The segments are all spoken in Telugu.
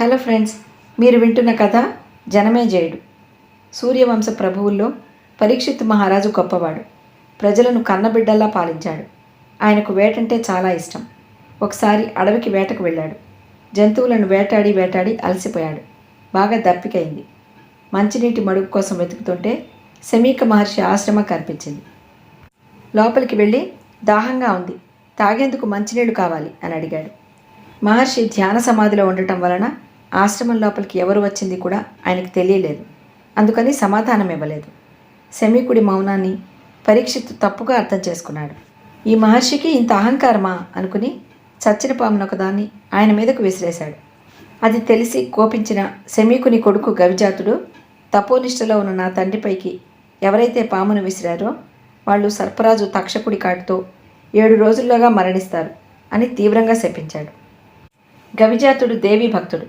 హలో ఫ్రెండ్స్ మీరు వింటున్న కథ జనమే జయుడు. సూర్యవంశ ప్రభువుల్లో పరీక్షిత్ మహారాజు గొప్పవాడు. ప్రజలను కన్నబిడ్డల్లా పాలించాడు. ఆయనకు వేటంటే చాలా ఇష్టం. ఒకసారి అడవికి వేటకు వెళ్ళాడు. జంతువులను వేటాడి వేటాడి అలసిపోయాడు. బాగా దప్పికైంది. మంచినీటి మడుగు కోసం వెతుకుతుంటే సమీక మహర్షి ఆశ్రమం కనిపించింది. లోపలికి వెళ్ళి దాహంగా ఉంది. తాగేందుకు మంచినీళ్ళు కావాలి అని అడిగాడు. మహర్షి ధ్యాన సమాధిలో ఉండటం వలన ఆశ్రమం లోపలికి ఎవరు వచ్చింది కూడా ఆయనకు తెలియలేదు. అందుకని సమాధానం ఇవ్వలేదు. శమీకుడి మౌనాన్ని పరీక్షిత్ తప్పుగా అర్థం చేసుకున్నాడు. ఈ మహర్షికి ఇంత అహంకారమా? అనుకుని చచ్చిన పామును ఒకదాన్ని ఆయన మీదకు విసిరేశాడు. అది తెలిసి కోపించిన శమీకుని కొడుకు గవిజాతుడు తపోనిష్టలో ఉన్న నా తండ్రిపైకి ఎవరైతే పామును విసిరారో వాళ్ళు సర్పరాజు తక్షకుడి కాటుతో ఏడు రోజుల్లోగా మరణిస్తారు అని తీవ్రంగా శపించాడు. గవిజాతుడు దేవీ భక్తుడు.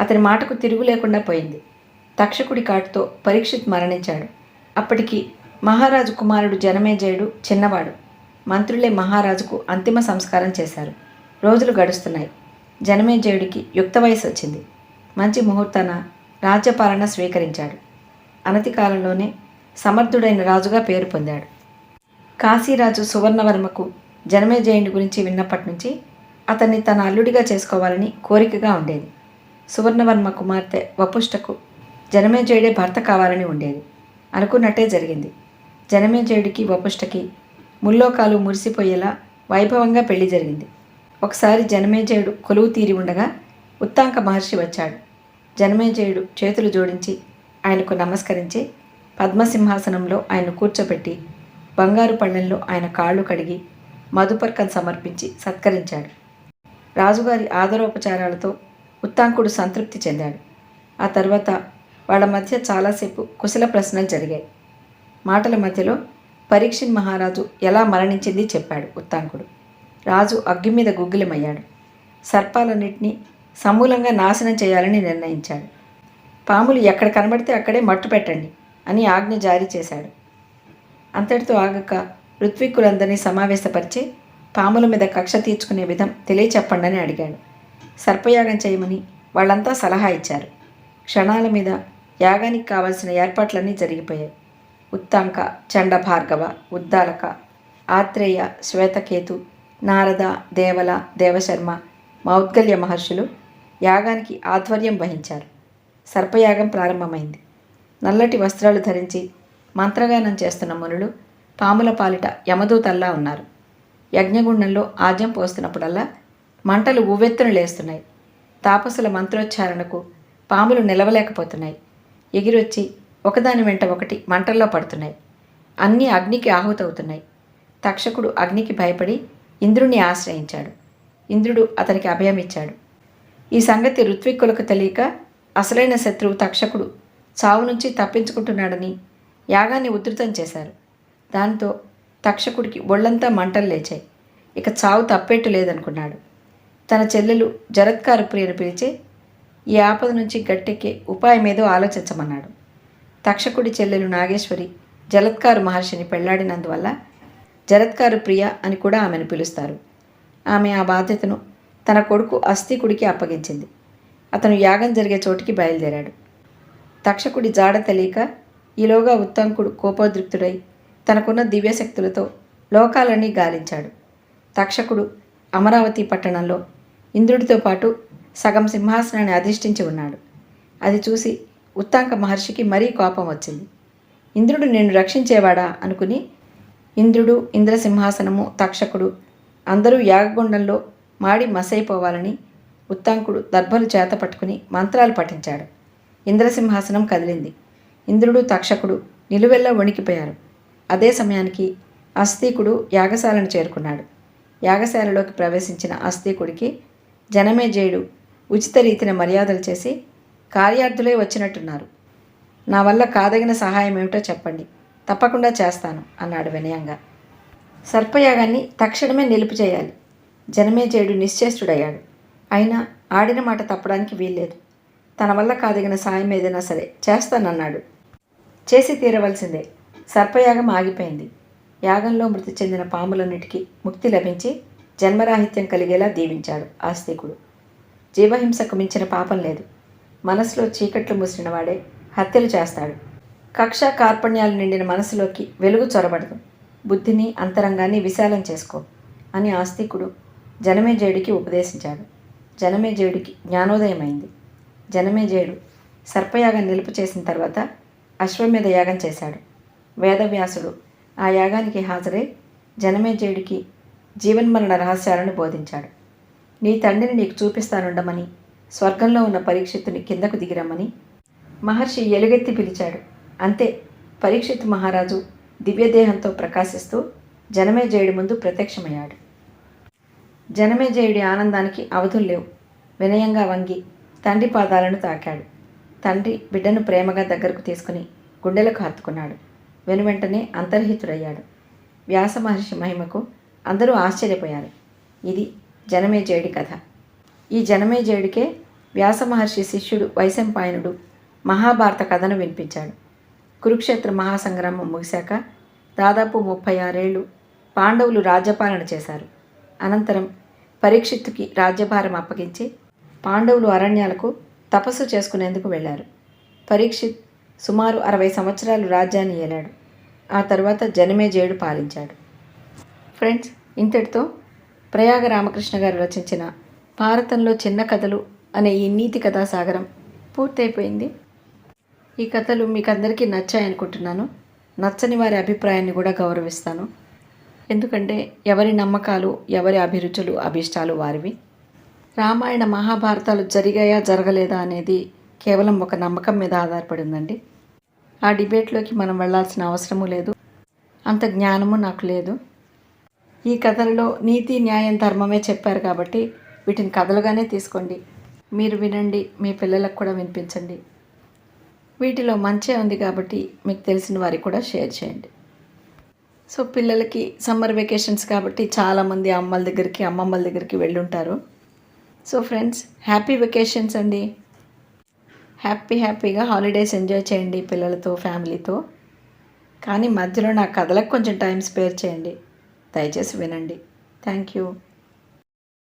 అతని మాటకు తిరుగు లేకుండా పోయింది. తక్షకుడి కాటుతో పరీక్షిత్ మరణించాడు. అప్పటికి మహారాజు కుమారుడు జనమేజయుడు చిన్నవాడు. మంత్రులే మహారాజుకు అంతిమ సంస్కారం చేశారు. రోజులు గడుస్తున్నాయి. జనమేజయుడికి యుక్త వయసు వచ్చింది. మంచి ముహూర్తాన రాజ్యపాలన స్వీకరించాడు. అనతి కాలంలోనే సమర్థుడైన రాజుగా పేరు పొందాడు. కాశీరాజు సువర్ణవర్మకు జనమేజయుడి గురించి విన్నప్పటి నుంచి అతన్ని తన అల్లుడిగా చేసుకోవాలని కోరికగా ఉండేది. సువర్ణవర్మ కుమార్తె వపుష్టకు జనమేజయుడే భర్త కావాలని ఉండేది. అనుకున్నట్టే జరిగింది. జనమేజయుడికి వపుష్టకి ముల్లోకాలు మురిసిపోయేలా వైభవంగా పెళ్ళి జరిగింది. ఒకసారి జనమేజయుడు కొలువు తీరి ఉండగా ఉత్తాంక మహర్షి వచ్చాడు. జనమేజయుడు చేతులు జోడించి ఆయనకు నమస్కరించి పద్మసింహాసనంలో ఆయన కూర్చోబెట్టి బంగారు పళ్ళెంలో ఆయన కాళ్ళు కడిగి మధుపర్కం సమర్పించి సత్కరించాడు. రాజుగారి ఆదరోపచారాలతో ఉత్తాంకుడు సంతృప్తి చెందాడు. ఆ తర్వాత వాళ్ళ మధ్య చాలాసేపు కుశల ప్రశ్నలు జరిగాయి. మాటల మధ్యలో పరీక్షిన్ మహారాజు ఎలా మరణించింది చెప్పాడు ఉత్తాంకుడు. రాజు అగ్గి మీద గుగ్గిలమయ్యాడు. సర్పాలన్నింటినీ సమూలంగా నాశనం చేయాలని నిర్ణయించాడు. పాములు ఎక్కడ కనబడితే అక్కడే మట్టు పెట్టండి అని ఆజ్ఞ జారీ చేశాడు. అంతటితో ఆగక ఋత్విక్కులందరినీ సమావేశపరిచి పాముల మీద కక్ష తీర్చుకునే విధం తెలియచెప్పండి అని అడిగాడు. సర్పయాగం చేయమని వాళ్ళంతా సలహా ఇచ్చారు. క్షణాల మీద యాగానికి కావలసిన ఏర్పాట్లన్నీ జరిగిపోయాయి. ఉత్తాంక చండ భార్గవ ఉద్దాలక ఆత్రేయ శ్వేతకేతు నారద దేవల దేవశర్మ మౌద్గల్య మహర్షులు యాగానికి ఆధ్వర్యం వహించారు. సర్పయాగం ప్రారంభమైంది. నల్లటి వస్త్రాలు ధరించి మంత్రగానం చేస్తున్న మునులు పాముల పాలిట యమదూతల్లా ఉన్నారు. యజ్ఞగుండంలో ఆజ్యం పోస్తున్నప్పుడల్లా మంటలు ఉవ్వెత్తున లేస్తున్నాయి. తాపసుల మంత్రోచ్చారణకు పాములు నిలవలేకపోతున్నాయి. ఎగిరొచ్చి ఒకదాని వెంట ఒకటి మంటల్లో పడుతున్నాయి. అన్నీ అగ్నికి ఆహుతవుతున్నాయి. తక్షకుడు అగ్నికి భయపడి ఇంద్రుణ్ణి ఆశ్రయించాడు. ఇంద్రుడు అతనికి అభయమిచ్చాడు ఈ సంగతి ఋత్విక్కులకు తెలియక అసలైన శత్రువు తక్షకుడు చావు నుంచి తప్పించుకుంటున్నాడని యాగాన్ని ఉధృతం చేశారు. దాంతో తక్షకుడికి ఒళ్ళంతా మంటలు లేచాయి. ఇక చావు తప్పేట్టు లేదనుకున్నాడు. తన చెల్లెలు జరత్కారు ప్రియను పిలిచి ఈ ఆపద నుంచి గట్టెక్కే ఉపాయం ఏదో ఆలోచించమన్నాడు. తక్షకుడి చెల్లెలు నాగేశ్వరి జలత్కారు మహర్షిని పెళ్ళాడినందువల్ల జరత్కారు ప్రియ అని కూడా ఆమెను పిలుస్తారు. ఆమె ఆ బాధ్యతను తన కొడుకు అస్థికుడికి అప్పగించింది. అతను యాగం జరిగే చోటికి బయలుదేరాడు. తక్షకుడి జాడ తెలియక ఈలోగా ఉత్తంకుడు కోపోద్రిక్తుడై తనకున్న దివ్యశక్తులతో లోకాలన్నీ గాలించాడు. తక్షకుడు అమరావతి పట్టణంలో ఇంద్రుడితో పాటు సగం సింహాసనాన్ని అధిష్ఠించి ఉన్నాడు. అది చూసి ఉత్తాంక మహర్షికి మరీ కోపం వచ్చింది. ఇంద్రుడు నిన్ను రక్షించేవాడా? అనుకుని ఇంద్రుడు ఇంద్రసింహాసనము తక్షకుడు అందరూ యాగగుండంలో మాడి మసైపోవాలని ఉత్తాంకుడు దర్భలు చేత పట్టుకుని మంత్రాలు పఠించాడు. ఇంద్రసింహాసనం కదిలింది. ఇంద్రుడు తక్షకుడు నిలువెల్లా వణికిపోయారు. అదే సమయానికి అస్థీకుడు యాగశాలను చేరుకున్నాడు. యాగశాలలోకి ప్రవేశించిన అస్థికుడికి జనమేజయుడు ఉచిత రీతిన మర్యాదలు చేసి కార్యార్థులే వచ్చినట్టున్నారు. నా వల్ల కాదగిన సహాయం ఏమిటో చెప్పండి. తప్పకుండా చేస్తాను అన్నాడు వినయంగా. సర్పయాగాన్ని తక్షణమే నిలుపు చేయాలి. జనమేజయుడు నిశ్చేష్టుడయ్యాడు. అయినా ఆడిన మాట తప్పడానికి వీల్లేదు. తన వల్ల కాదగిన సాయం ఏదైనా సరే చేస్తానన్నాడు. చేసి తీరవలసిందే. సర్పయాగం ఆగిపోయింది. యాగంలో మృతి చెందిన పాములన్నిటికీ ముక్తి లభించి జన్మరాహిత్యం కలిగేలా దీవించాడు ఆస్తికుడు జీవహింసకు మించిన పాపం లేదు. మనసులో చీకట్లు మూసినవాడే హత్యలు చేస్తాడు. కక్ష కార్పణ్యాలు నిండిన మనసులోకి వెలుగు చొరబడదు. బుద్ధిని అంతరంగాన్ని విశాలం చేసుకో అని ఆస్తికుడు జనమేజయుడికి ఉపదేశించాడు. జనమేజయుడికి జ్ఞానోదయమైంది. జనమేజయుడు సర్పయాగం నిలుపు చేసిన తర్వాత అశ్వమేధ యాగం చేశాడు. వేదవ్యాసుడు ఆ యాగానికి హాజరై జనమేజయుడికి జీవన్మరణ రహస్యాలను బోధించాడు. నీ తండ్రిని నీకు చూపిస్తానుండమని స్వర్గంలో ఉన్న పరీక్షిత్తుని కిందకు దిగిరమ్మని మహర్షి ఎలుగెత్తి పిలిచాడు. అంతే పరీక్షిత్ మహారాజు దివ్యదేహంతో ప్రకాశిస్తూ జనమేజయుడి ముందు ప్రత్యక్షమయ్యాడు. జనమేజయుడి ఆనందానికి అవధులు లేవు. వినయంగా వంగి తండ్రి పాదాలను తాకాడు. తండ్రి బిడ్డను ప్రేమగా దగ్గరకు తీసుకుని గుండెలకు హత్తుకున్నాడు. వెనువెంటనే అంతర్హితుడయ్యాడు. వ్యాస మహర్షి మహిమకు అందరూ ఆశ్చర్యపోయారు. ఇది జనమేజయుడి కథ. ఈ జనమేజయుడికే వ్యాస మహర్షి శిష్యుడు వైశంపాయనుడు మహాభారత కథను వినిపించాడు. కురుక్షేత్ర మహాసంగ్రామం ముగిశాక దాదాపు ముప్పై ఆరేళ్ళు పాండవులు రాజ్యపాలన చేశారు. అనంతరం పరీక్షిత్తుకి రాజ్యభారం అప్పగించి పాండవులు అరణ్యాలకు తపస్సు చేసుకునేందుకు వెళ్ళారు. పరీక్షిత్ సుమారు అరవై సంవత్సరాలు రాజ్యాన్ని ఏలాడు. ఆ తర్వాత జనమేజయుడు పాలించాడు. ఫ్రెండ్స్ ఇంతటితో ప్రయాగ రామకృష్ణ గారు రచించిన భారతంలో చిన్న కథలు అనే ఈ నీతి కథా సాగరం పూర్తయిపోయింది. ఈ కథలు మీకు అందరికీ నచ్చాయనుకుంటున్నాను. నచ్చని వారి అభిప్రాయాన్ని కూడా గౌరవిస్తాను. ఎందుకంటే ఎవరి నమ్మకాలు ఎవరి అభిరుచులు అభిష్టాలు వారివి. రామాయణ మహాభారతాలు జరిగాయా జరగలేదా అనేది కేవలం ఒక నమ్మకం మీద ఆధారపడి ఉందండి ఆ డిబేట్లోకి మనం వెళ్ళాల్సిన అవసరము లేదు. అంత జ్ఞానము నాకు లేదు. ఈ కథలలో నీతి న్యాయం ధర్మమే చెప్పారు కాబట్టి వీటిని కథలుగానే తీసుకోండి. మీరు వినండి మీ పిల్లలకు కూడా వినిపించండి. వీటిలో మంచే ఉంది కాబట్టి మీకు తెలిసిన వారికి కూడా షేర్ చేయండి. సో పిల్లలకి సమ్మర్ వెకేషన్స్ కాబట్టి చాలామంది అమ్మల దగ్గరికి అమ్మమ్మల దగ్గరికి వెళ్ళుంటారు. సో ఫ్రెండ్స్ హ్యాపీ వెకేషన్స్ అండి. హ్యాపీ హ్యాపీగా హాలిడేస్ ఎంజాయ్ చేయండి పిల్లలతో ఫ్యామిలీతో. కానీ మధ్యలో నా కథలకు కొంచెం టైం స్పేర్ చేయండి. దయచేసి వినండి. Thank you.